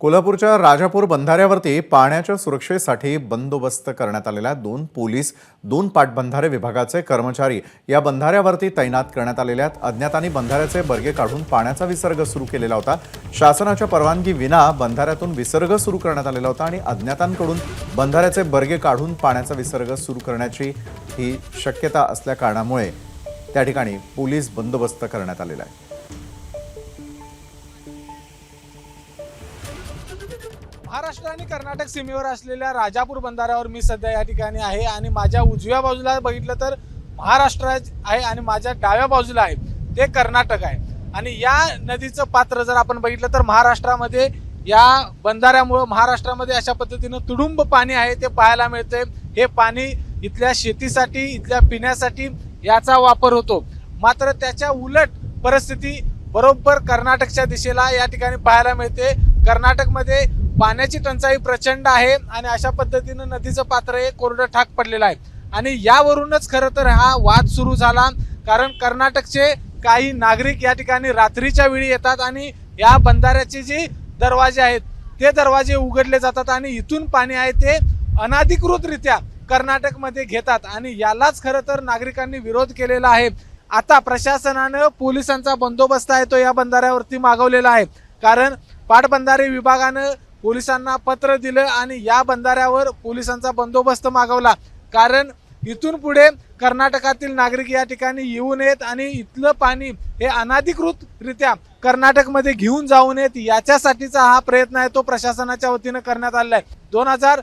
कोल्हापूरच्या राजापूर बंधाऱ्यावरती पाण्याच्या सुरक्षेसाठी बंदोबस्त करण्यात आलेल्या दोन पोलीस दोन पाटबंधारे विभागाचे कर्मचारी या बंधाऱ्यावरती तैनात करण्यात आलेल्या अज्ञातांनी बंधाऱ्याचे बर्गे काढून पाण्याचा विसर्ग सुरू केलेला होता. शासनाच्या परवानगी विना बंधाऱ्यातून विसर्ग सुरू करण्यात आलेला होता आणि अज्ञातांकडून बंधाऱ्याचे बर्गे काढून पाण्याचा विसर्ग सुरू करण्याची ही शक्यता असल्या कारणामुळे त्या ठिकाणी पोलीस बंदोबस्त करण्यात आलेला आहे. महाराष्ट्र आणि कर्नाटक सीमेवर असलेल्या राजापूर बंधाऱ्यावर मी सध्या या ठिकाणी आहे आणि माझ्या उजव्या बाजूला बघितलं तर महाराष्ट्र आहे आणि माझ्या डाव्या बाजूला आहे. ते कर्नाटक आहे. आणि या नदीचं पात्र जर आपण बघितलं तर महाराष्ट्रामध्ये या बंधाऱ्यामुळं महाराष्ट्रामध्ये अशा पद्धतीनं तुडुंब पाणी आहे ते पाहायला मिळते हे पाणी इथल्या शेतीसाठी इथल्या पिण्यासाठी याचा वापर होतो. मात्र त्याच्या उलट परिस्थिती बरोबर कर्नाटकच्या दिशेला या ठिकाणी पाहायला मिळते. कर्नाटकमध्ये पाण्याची टंचाई प्रचंड आहे आणि अशा पद्धतीनं नदीचं पात्र हे कोरडं ठाक पडलेलं आहे. आणि यावरूनच खरं तर हा वाद सुरू झाला कारण कर्नाटकचे काही नागरिक या ठिकाणी रात्रीच्या वेळी येतात आणि या बंधाऱ्याचे जे दरवाजे आहेत ते दरवाजे उघडले जातात आणि इथून पाणी आहे ते अनाधिकृतरित्या कर्नाटकमध्ये घेतात. आणि यालाच खरं तर नागरिकांनी विरोध केलेला आहे. आता प्रशासनानं पोलिसांचा बंदोबस्त आहे तो या बंधाऱ्यावरती मागवलेला आहे. कारण पाटबंधारे विभागानं पोलिसांना पत्र दिलं आणि या बंधाऱ्यावर पोलिसांचा बंदोबस्त मागवला. कारण इथून पुढे कर्नाटकातील नागरिक या ठिकाणी येऊ नयेत आणि इथलं पाणी हे अनाधिकृतरित्या कर्नाटकमध्ये घेऊन जाऊ नयेत याच्यासाठीचा हा प्रयत्न आहे तो प्रशासनाच्या वतीनं करण्यात आलेला आहे. दोन हजार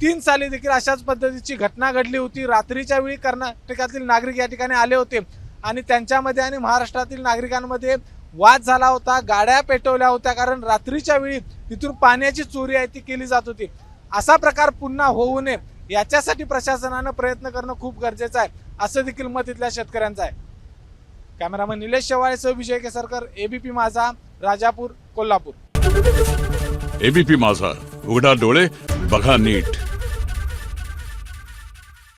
तीन साली देखील अशाच पद्धतीची घटना घडली होती. रात्रीच्या वेळी कर्नाटकातील नागरिक या ठिकाणी आले होते आणि त्यांच्यामध्ये आणि महाराष्ट्रातील नागरिकांमध्ये वाद झाला होता गाड्या पेटवल्या होत्या कारण रात्रीच्या वेळी तिथून पाण्याची चोरी आहे ती केली जात होती. असा प्रकार पुन्हा होऊ नये याच्यासाठी प्रशासनानं प्रयत्न करणं खूप गरजेचं आहे असं देखील मत इथल्या शेतकऱ्यांचं आहे. कॅमेरामन निलेश शेवाळेसह विजय केसरकर एबीपी माझा राजापूर कोल्हापूर. एबीपी माझा उघडा डोळे बघा नीट.